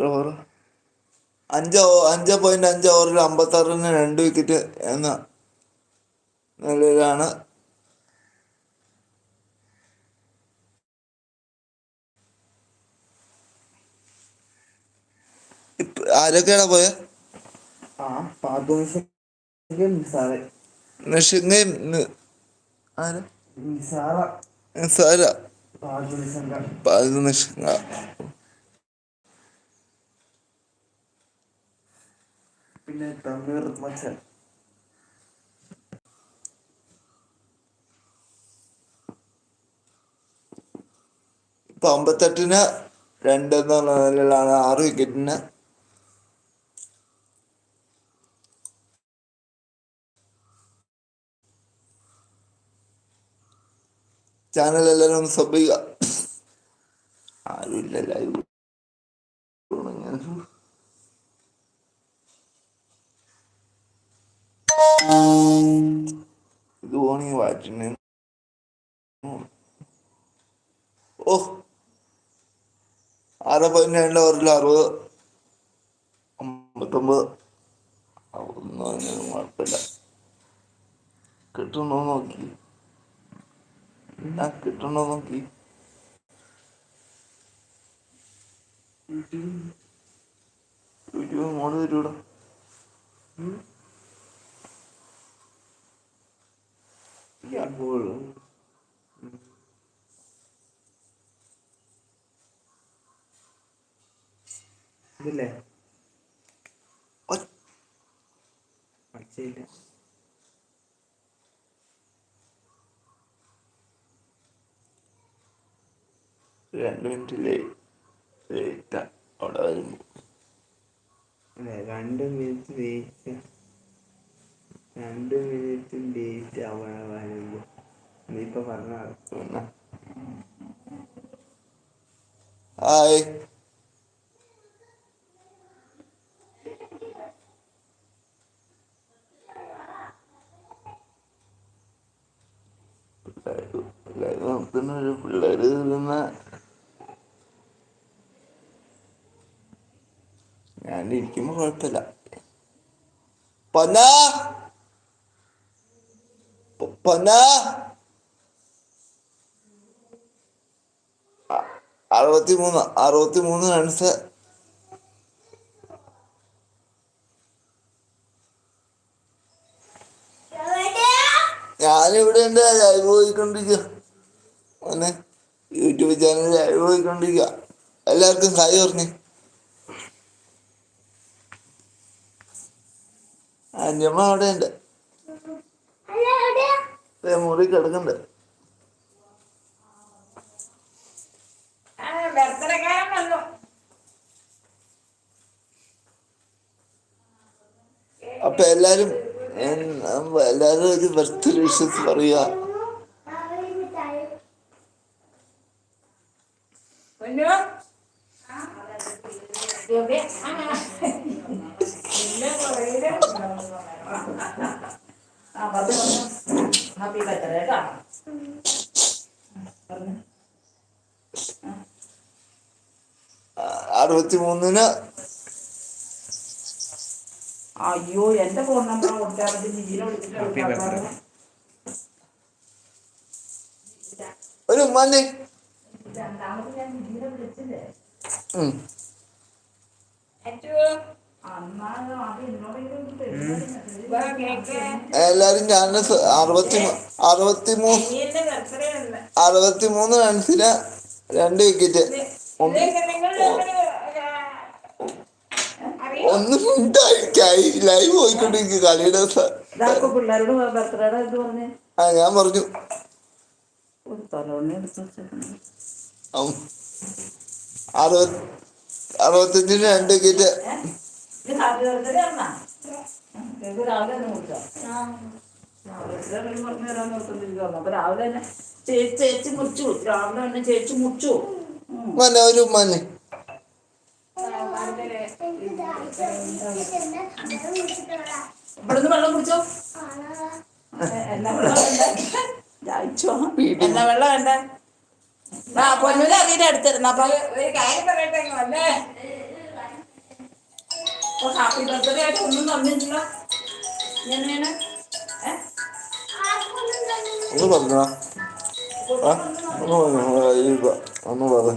എത്ര ഓവർ അഞ്ച് അഞ്ച് പോയിന്റ് അഞ്ച് ഓവറിൽ അമ്പത്തി ആറിന് രണ്ട് വിക്കറ്റ് എന്ന നിലയിലാണ്. ആരൊക്കെയാണ് പോയ? ആ പാദോഷക്ക് നിസാറെ. നിഷിങ്ങയും ആര്? നിസാര. അത് നിഷിങ്ങ. പിന്നെ തമീർ മച്ചൻ. ഇപ്പൊ അമ്പത്തെട്ടിന് രണ്ട് എന്നുള്ള നിലയിലാണ് ആറ് വിക്കറ്റിന് ചാനൽ എല്ലാവരും ഒന്ന് സബ് ആരുമില്ല ലൈവ് ഇത് ഓണി വാറ്റിന് ഓ ആറ് പതിനേഴ് ഓവറിൽ അറുപത്? അമ്പത്തൊമ്പത്? ഒന്നും കുഴപ്പമില്ല. കിട്ടണോ നോക്കി. ആ കിട്ടണോ നോക്കി. യൂട്യൂബ് മോഡ് വരൂടാ ഇതില്ലേ? ഒ- മച്ചയില്ല രണ്ട് മിനിറ്റ് ലേറ്റ് അവിടെ വരുമ്പോ രണ്ട് മിനിറ്റ് വെയിറ്റ് രണ്ട് മിനിറ്റ് ഡേറ്റ് ആവണമായിരുന്നു വരുമ്പോ നീ ഇപ്പൊ പറഞ്ഞ ഹായ്. പിള്ളേര് ഞാൻ ഇരിക്കുമ്പോ കുഴപ്പമില്ല. പൊന്ന? പൊന്ന അറുപത്തി മൂന്ന് അറുപത്തി മൂന്ന് റൺസ് ഞാനിവിടെ ഉണ്ട് ലൈവ് പോയിക്കൊണ്ടിരിക്കുക യൂട്യൂബ് ചാനൽ ലൈവ് പോയിക്കൊണ്ടിരിക്കുക എല്ലാവർക്കും ഹായ് പറഞ്ഞു അന്യമ്മ അവിടെ ഉണ്ട് മുറി കിടക്കണ്ട. അപ്പൊ എല്ലാരും എല്ലാരും ഒരു ബർത്ത് വിഷയത്തിൽ പറയുക പൊന്നു എവിടെ? ആ. ഇല്ല, പുറകിൽ. ആ, പറഞ്ഞു, പറഞ്ഞു. ഹാപ്പി ബർത്ത്ഡേ കേട്ടോ പറഞ്ഞു. അറുപത്തി മൂന്നിന് അയ്യോ എന്റെ ഫോൺ നമ്പർ. ഒരു ഉമ്മാനെ. എല്ലാരും ഞാൻ അറുപത്തി അറുപത്തി മൂന്ന് അറുപത്തി മൂന്ന് റൺസിന് രണ്ട് വിക്കറ്റ് ഒന്നും ഉണ്ടായി ലൈവ് പോയിക്കൊണ്ടിരിക്കും. കളിയുടെ പിള്ളേരോട് ബർത്ത്ഡേയുടെ ഇത് പറഞ്ഞ്? ആ ഞാൻ പറഞ്ഞു. അറുപത്തഞ്ചിന് രണ്ട് കിറ്റ് ചേച്ചി മുറിച്ചു. രാവിലെ ചേച്ചി മുറിച്ചു. മനോരും ഉമ്മാനെ ഇവിടുന്ന് വെള്ളം കുടിച്ചോ? എന്നാ വെള്ളം വേണ്ട? ജായിച്ചോ എന്നാ വെള്ളം വേണ്ട ആ പൊന്നൂര് അപ്പൊ ഒരു കാര്യം പറയട്ടെ വന്നേ. അപ്പൊ ഹാപ്പി ബർത്ത്ഡേ ആയിട്ട് ഒന്നും തന്നിട്ടില്ല എങ്ങനെയാണ്? ഏ? ഒന്ന് പറഞ്ഞോ? ഒന്ന് ഒന്ന്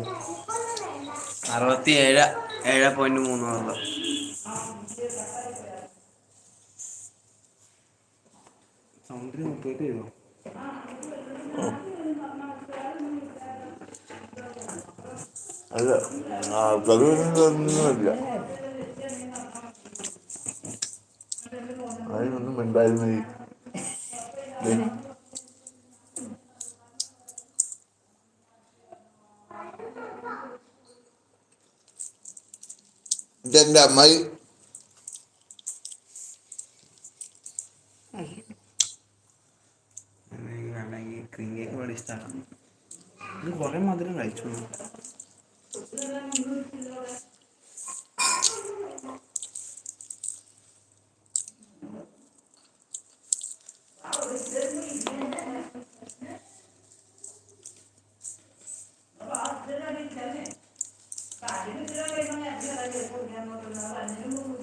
ഏഴ് പോയിന്റ് മൂന്ന് വെള്ളം സൗണ്ടിന് മുപ്പത്തി വരുമോ അല്ല ആൾക്കാരൊന്നുമില്ല അതിനൊന്നും ഉണ്ടായിരുന്നു Dendamayı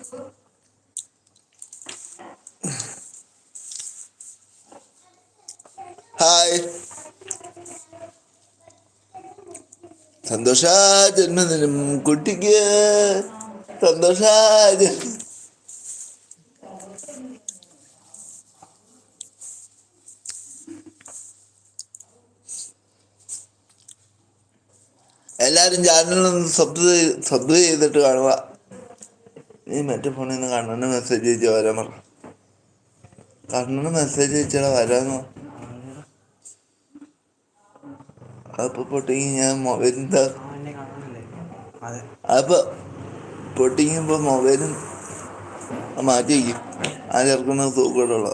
ഹായ്. സന്തോഷ ജന്മദിനം കുട്ടിക്ക്. സന്തോഷ എല്ലാരും ചാനലൊന്ന് സബ് സബ്സ്ക്രൈബ് ചെയ്തിട്ട് കാണുക. നീ മറ്റേ ഫോണിൽ നിന്ന് കണ്ണന് മെസ്സേജ് അയച്ചാൽ വരാൻ പറ. കണ്ണന് മെസ്സേജ് അയച്ചാൽ വരാന്ന്. അപ്പൊ പൊട്ടിങ്ങി ഞാൻ അതെ. അപ്പൊ പൊട്ടിങ്ങുമ്പോ മൊബൈലും മാറ്റി വയ്ക്കും ആ ചേർക്കുന്ന തൂക്കമുള്ള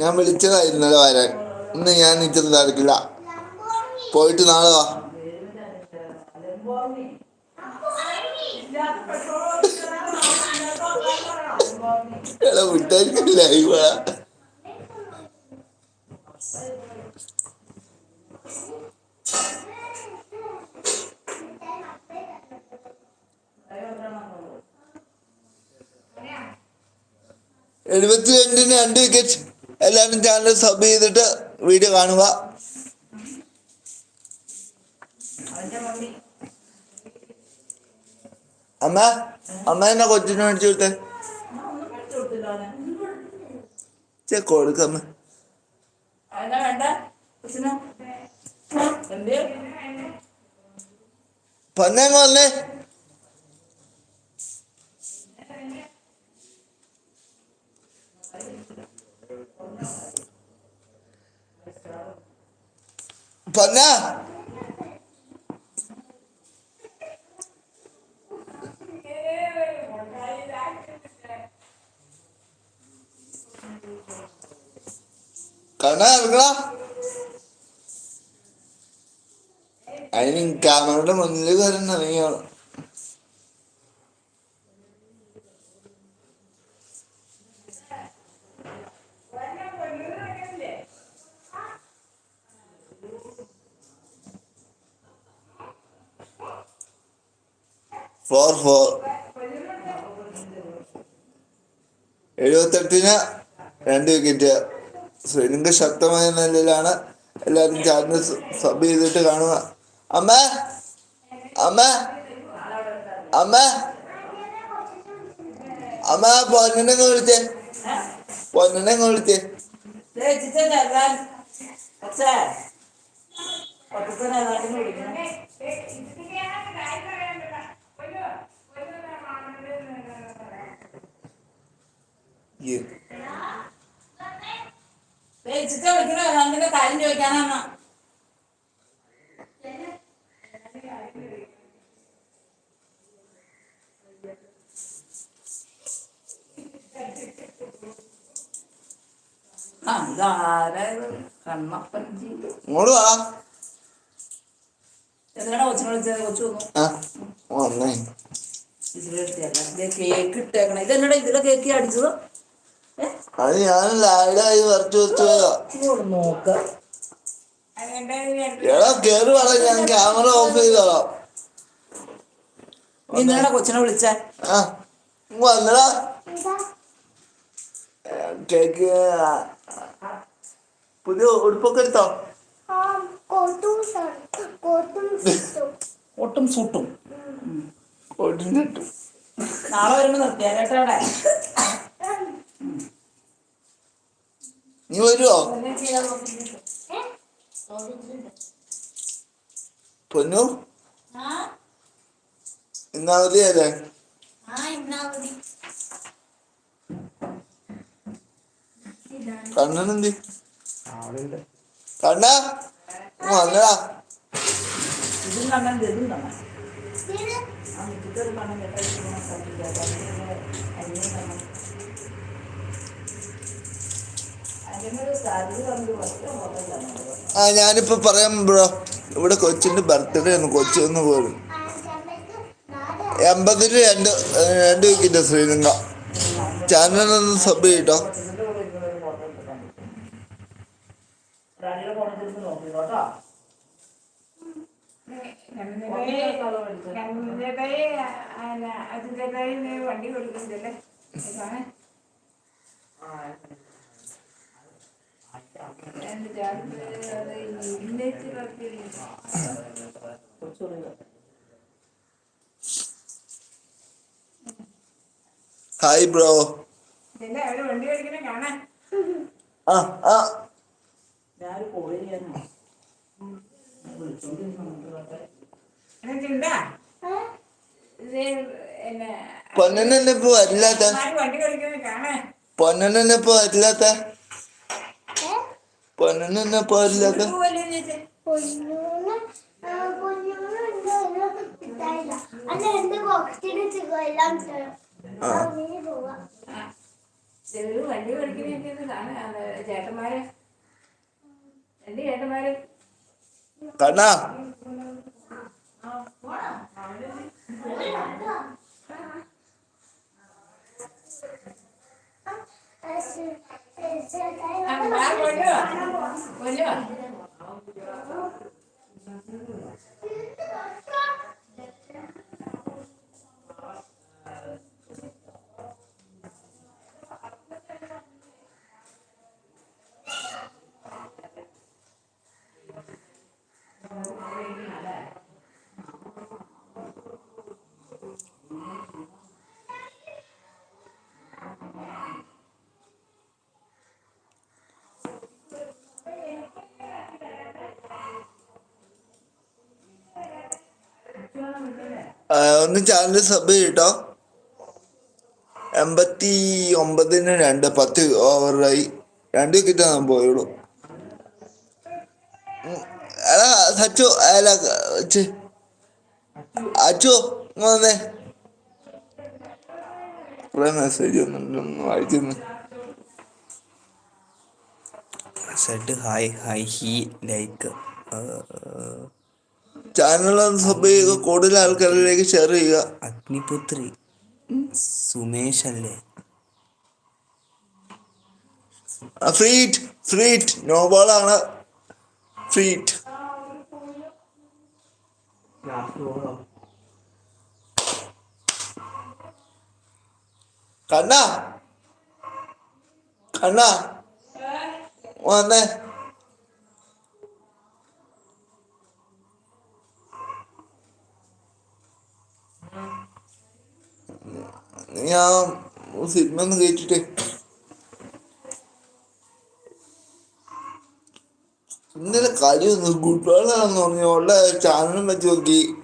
ഞാൻ വിളിച്ചതായിരുന്നല്ലോ വരാൻ. ഇന്ന് ഞാൻ നിൽക്കുന്നതായിരിക്കില്ല പോയിട്ട് നാളെ വാ. എടാ വിട്ടായിരിക്കില്ല ഇവാ എഴുപത്തി രണ്ടിന് രണ്ട് വിക്കറ്റ് എല്ലാവരും ചാനൽ സബ് ചെയ്തിട്ട് വീഡിയോ കാണുക. അമ്മ അമ്മ എന്നാ കൊച്ചിന് മേടിച്ചു കൊടുത്തേ? ചെ കൊടുക്കമ്മ അതിനാ വന്നേ Thank എന്ത്? വന്നേ പൊന്ന കണ്ണ ഇറങ്ങണ അതിന് ക്യാമറയുടെ മുന്നിൽ വരണം ഇറങ്ങിയാണ് എഴുപത്തെട്ടിന് രണ്ട് വിക്കറ്റ് ശ്രീലങ്ക ശക്തമായ നിലയിലാണ് എല്ലാവരും ചാറ്റിന് സബ് ചെയ്തിട്ട് കാണുക. അമ്മ അമ്മ അമ്മ അമ്മ പൊന്നിനെ വിളിച്ചേ. പൊന്നിനെ വിളിച്ചേ. ചിച്ചൻ കൊച്ചിനെ വിളിച്ചത്? കൊച്ചു വന്നു. ആ വന്നേ. ഇതിലെടുത്തല്ല കേക്ക് ഇട്ടേക്കണം. ഇതെന്നടാ ഇതിലെ കേക്ക് അടിച്ചത്? അത് ഞാൻ ലാഡായി വരച്ചു വെച്ചു നോക്ക്. എടാ കേറി വേണം ഞാൻ ക്യാമറ ഓഫ് ചെയ്തോളാം. നിങ്ങളുടെ കൊച്ചിനെ വിളിച്ച? വന്നടാ. കേക്ക് പുതിയ ഉടുപ്പൊക്കെ എടുത്തോ? ഒട്ടും സൂട്ടും. നാളെ വരുമ്പോ നിർത്തിയാ കേട്ടോ അവിടെ? നീ വരുവോ? പൊന്നു? ഇന്ന് അവധിയല്ലേ കണ്ണനെന്തി? കണ്ണ? വന്നടാ ഇതും കണ്ണൻ ഇതും കണ്ണൻ ആ മുറ്റത്തൊരു കണ്ണൻ കേട്ടോ അനിയും കണ്ണൻ അതിനൊരു സാധ്യത കണ്ടു പറ്റും ആ ഞാനിപ്പോ പറയാം ബ്രോ. ഇവിടെ കൊച്ചിന്റെ ബർത്ത്ഡേ ആണ്. കൊച്ചൊന്ന് പോലും എൺപതിന് രണ്ട് രണ്ട് വിക്കറ്റ് ശ്രീലങ്ക ചാനലൊന്ന് സബ് ചെയ്യട്ടോ. കൊച്ചിന്റെ വണ്ടി ഇരുന്ന് ഹായ് ബ്രോ ആ ആ. പൊന്നനെ ഇപ്പൊ വരില്ലാത്ത. പൊന്നനെ ഇപ്പൊ വരില്ലാത്ത. പൊന്നനെ പോലെ വണ്ടി ചേട്ടന്മാര് രണ്ട് ചേട്ടന്മാര് കണ്ണാ ആ, ശരി. ഏ, ചേട്ടായി ആ, ഞാൻ കൊല്ലുവാ കൊല്ലുവാ ആ, ഒന്ന് ചാനൽ സബ് ചെയ്യട്ടോ. എൺപത്തി ഒമ്പതിന് രണ്ട് പത്ത് ഓവറായി രണ്ട് വിക്കറ്റ് ഞാൻ പോയുള്ളൂ. അല്ല സച്ചു അല്ല അച്ചു വന്നേ. കുറെ മെസ്സേജ് വന്നിട്ടൊന്നും വായിച്ചിരുന്നു said hi hi he like channel ഒന്ന് സബ് ചെയ്യുക കൂടുതൽ ആൾക്കാരിലേക്ക് ഷെയർ ചെയ്യുക. അഗ്നിപുത്രി. സുമേഷ് അല്ലേ? ഫ്രീറ്റ് ഫ്രീറ്റ് നോബോളാണ്. ഫ്രീറ്റ് കണ്ണ. കണ്ണ. വന്നേ. ഞാൻ സിനിമ ഒന്ന് കേട്ടിട്ട് ഇന്നലെ കളി ഒന്ന് ഗുഡ് ബോളാണെന്ന് പറഞ്ഞു. ഉള്ള ചാനലും വെച്ച് നോക്കി.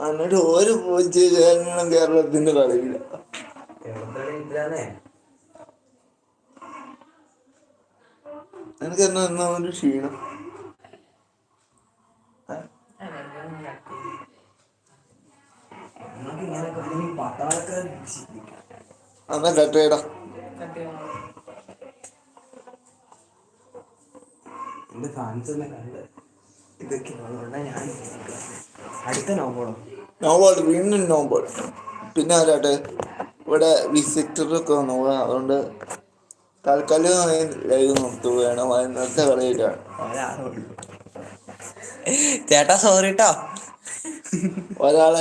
എന്നിട്ട് ഒരു പൂച്ച കേരളത്തിന്റെ കളിയില്ല. എനിക്ക് എന്നാ ഒരു ക്ഷീണം? ഇനി എന്നാ എന്റെ ഫാൻസ് തന്നെ കണ്ട് ഇതൊക്കെ ഉള്ളതുകൊണ്ടാ ഞാൻ ഇരിക്കുന്നത്. അടുത്ത നോബോൾ വീണ്ടും നോബോൾ പിന്നെ ആരാട്ടെ? ഇവിടെ വിസിറ്ററൊക്കെ വന്നു. അതുകൊണ്ട് തൽക്കാലം ലൈവ് നിർത്തുകയാണ് ഇന്നത്തെ കളിയിട്ടാണ് ചേട്ടാ സോറി കേട്ടോ ഒരാളെ